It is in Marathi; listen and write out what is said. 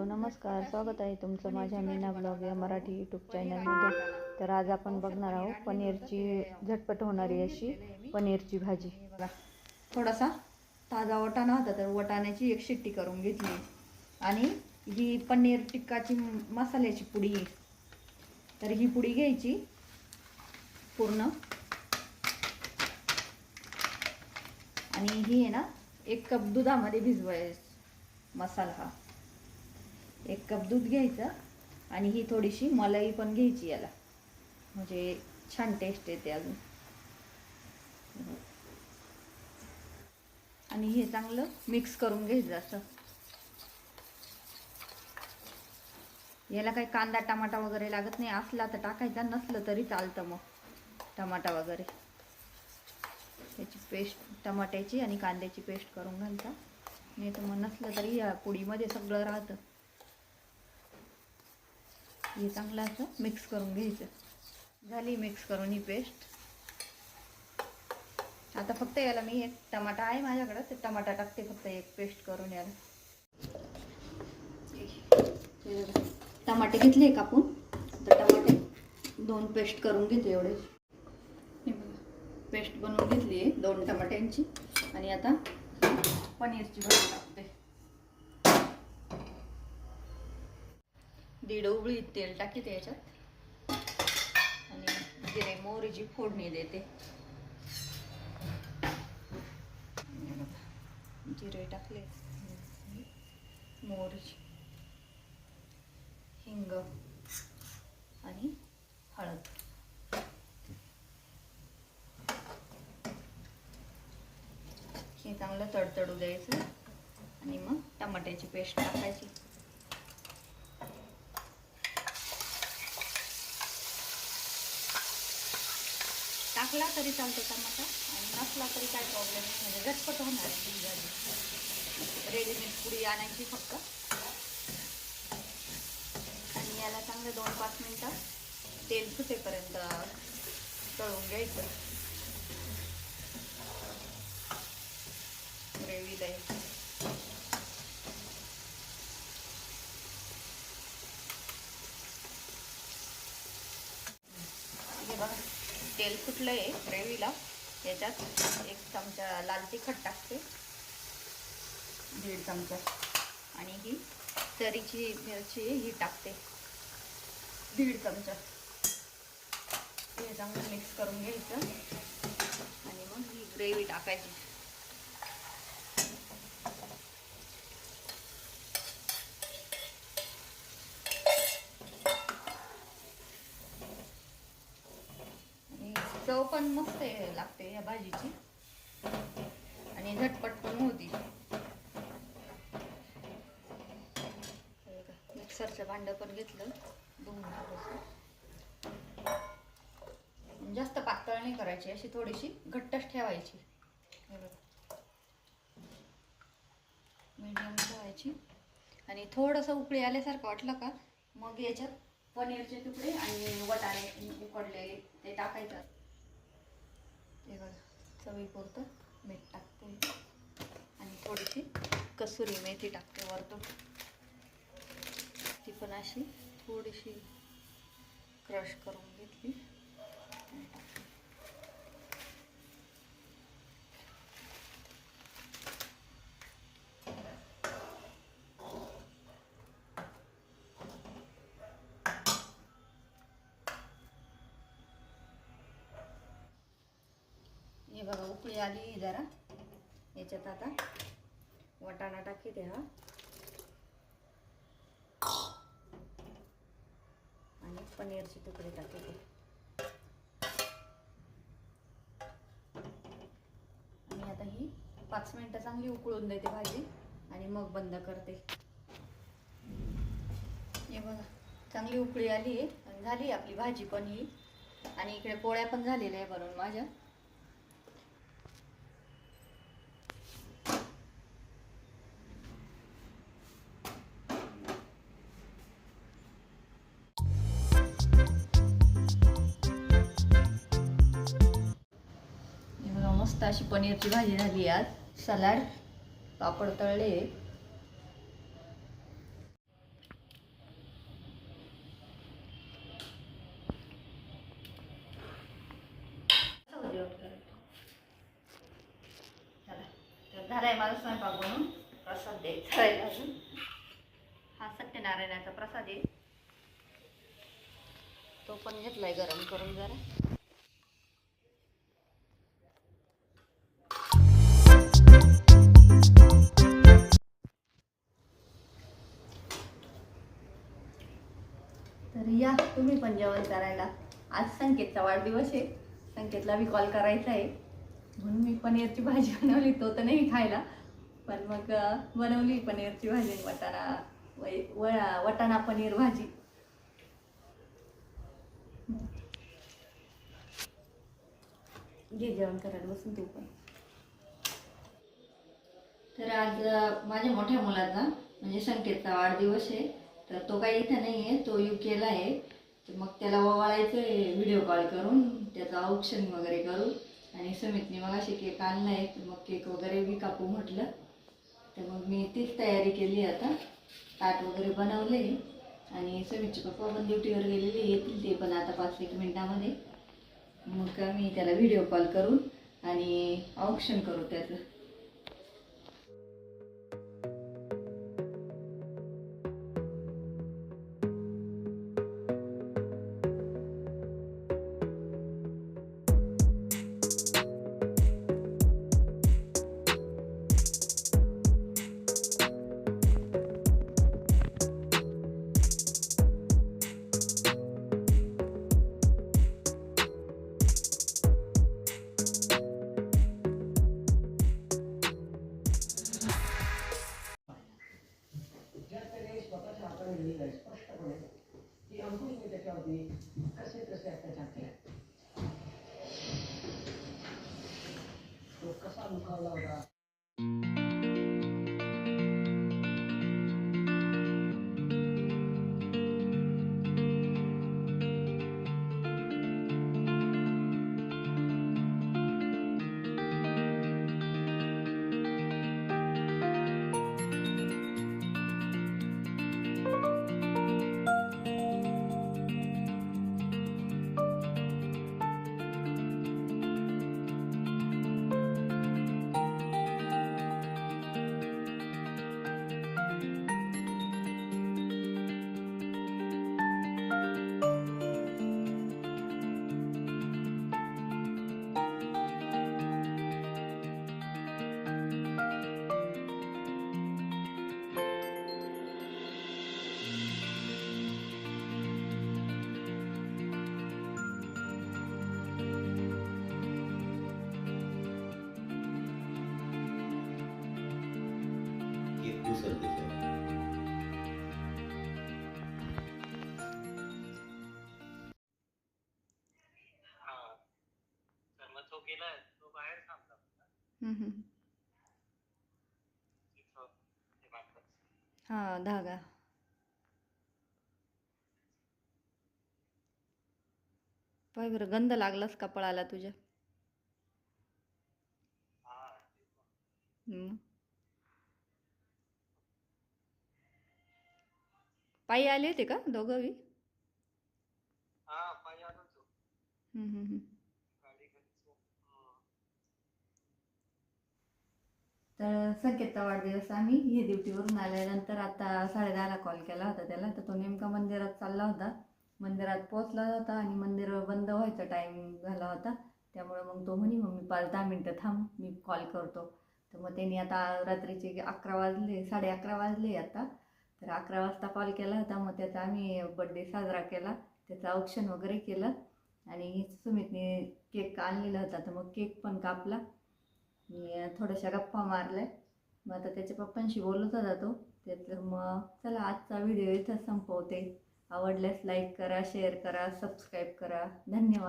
हॅलो नमस्कार स्वागत आहे तुमचं माझ्या मीना ब्लॉग या मराठी यूट्यूब चॅनलमध्ये तर आज आपण बघणार आहोत पनीरची झटपट होणारी अशी पनीरची भाजी. बघा थोडासा ताजा वटाणा होता तर वटाण्याची एक शिट्टी करून घेतली. आणि ही पनीर टिक्काची मसाल्याची पुडी. आहे तर ही पुडी घ्यायची पूर्ण. आणि ही आहे ना एक कप दुधामध्ये भिजवाय मसाला हा. एक कप दूध घ्यायचं आणि ही थोडीशी मलाई पण घ्यायची याला. म्हणजे छान टेस्ट येते अजून. आणि हे चांगलं मिक्स करून घ्यायचं असं. याला काही कांदा टमाटा वगैरे लागत नाही. असला तर टाकायचा नसलं तरी चालतं मग टमाटा वगैरे. त्याची पेस्ट टमाट्याची आणि कांद्याची पेस्ट करून घालता. नाही तर मग नसलं तरी या पुडीमध्ये सगळं राहतं. हे चांगलं असं मिक्स करून घ्यायचं. झाली मिक्स करून ही पेस्ट आता फक्त याला मी एक टमाटा आहे माझ्याकडं ते टमाटा टाकते फक्त एक पेस्ट करून याला. टमाटे घेतले कापून तर टमाटे दोन पेस्ट करून घेते एवढे. पेस्ट बनवून घेतली आहे दोन टमाट्यांची. आणि आता पनीरची भाजी टाकते. दीड उबळी तेल टाकते याच्यात. आणि जिरे मोहरीची फोडणी देते. जिरे टाकले. मोहरीची. हिंग. आणि हळद. हे चांगलं तडतडू द्यायचं. आणि मग टमाट्याची पेस्ट टाकायची. टाकला तरी चालतो टमाटा आणि नसला तरी काय प्रॉब्लेम नाही. म्हणजे झटपट होणार आहे भाजी. रेडीमेड पुडी आणायची फक्त. आणि याला चांगलं दोन पाच मिनटं तेल सुटेपर्यंत तळून घ्यायचं. ग्रेव्हीला हे बघा तेल सुटलं आहे ग्रेव्हीला. याच्यात एक चमचा लाल तिखट टाकते. दीड चमचा. आणि ही तरीची मिरची ही टाकते. दीड चमचा. हे चांगलं मिक्स करून घ्यायचं. आणि मग ही ग्रेव्ही टाकायची आणि चव पण मस्त आहे- लागते या भाजीची. आणि झटपट पण होती. मिक्सरचं भांडं पण घेतलं दोन जास्त पातळ नाही करायची अशी थोडीशी घट्टच ठेवायची. मीडियम ठेवायची. आणि थोडंसं उकळी आल्यासारखं वाटलं का मग याच्यात पनीरचे तुकडे आणि वटाणे उकडलेले ते टाकायचं. हे बघा चवीपुरतं मीठ टाकते आणि थोडीशी कसुरी मेथी टाकते वरतून. ती पण अशी थोडीशी क्रश करून घेतली. हे बघा उकळी आली जरा. याच्यात आता वाटाणा टाकते हा. आणि पनीरचे तुकडे टाकते. आणि आता ही पाच मिनटं चांगली उकळून देते भाजी आणि मग बंद करते. हे बघा चांगली उकळी आली आहे. आणि झाली आपली भाजी पण ही. आणि इकडे पोळ्या पण झालेल्या आहे बनवून माझ्या. मस्त अशी पनीरची भाजी झाली आज. सलाड पापड तळले. झालाय माझा स्वयंपाक बनून प्रसाद द्यायचा आहे अजून. हा सत्यनारायणाचा प्रसाद आहे. तो पण घेतलाय गरम करून जरा. पण जेवण करायला. आज संकेतचा वाढदिवस आहे. संकेतला मी कॉल करायचा आहे. म्हणून मी पनीरची भाजी बनवली तो तर नाही खायला. पण मग बनवली पनीरची भाजी वटाणा वै- वटाणा पनीर भाजी. घे जेवण करायला बसून तू पण. तर आज माझ्या मोठ्या मुलाचा म्हणजे संकेतचा वाढदिवस आहे. तर तो काही इथं नाही आहे तो यू केला आहे. मग त्याला ओवाळायचं आहे व्हिडिओ कॉल करून त्याचं औक्षण वगैरे करू आणि सुमितने मग अशी केक आणला आहे तर मग केक वगैरे बी कापू म्हटलं. तर मग मी तीच तयारी केली आता. ताट वगैरे बनवले आणि सुमितचे पप्पा पण ड्युटीवर गेलेले येतील ते पण आता पाच एक मिनटामध्ये. मग मी त्याला व्हिडिओ कॉल करून आणि औक्षण करू त्याचं. Yeah. तो बांधलं. हा. धागा. पाय बरं गंध लागलाच कपाळाला तुझ्या हा ते पण. हम्म. पायी आले होते का दोघं बी हा पायी आलो होतो. हम्म, हम्म, हम्म. गाडी घरीच हम्म. तर संकेतचा वाढदिवस आम्ही हे ड्युटीवरून आल्यानंतर आता साडेदहाला कॉल केला होता त्याला. तर तो नेमका मंदिरात चालला होता. मंदिरात पोहोचला होता आणि मंदिर बंद व्हायचा टाईम झाला होता. त्यामुळे मग तो म्हणे मग मी पाच दहा मिनटं थांब मी कॉल करतो. तर मग त्यांनी आता रात्रीचे अकरा वाजले साडे अकरा वाजले आता. तर अकरा वाजता कॉल केला होता मग त्याचा आम्ही बड्डे साजरा केला. त्याचं औक्षण वगैरे केलं. आणि सुमितने केक आणलेला होता तर मग केक पण कापला. मी थोड्याशा गप्पा मारल्या. मग आता त्याच्या पप्पांशी बोलत होता तो. त्याचं मग चला आजचा व्हिडिओ इथं संपवते. आवडल्यास लाईक करा शेअर करा सबस्क्राईब करा. धन्यवाद.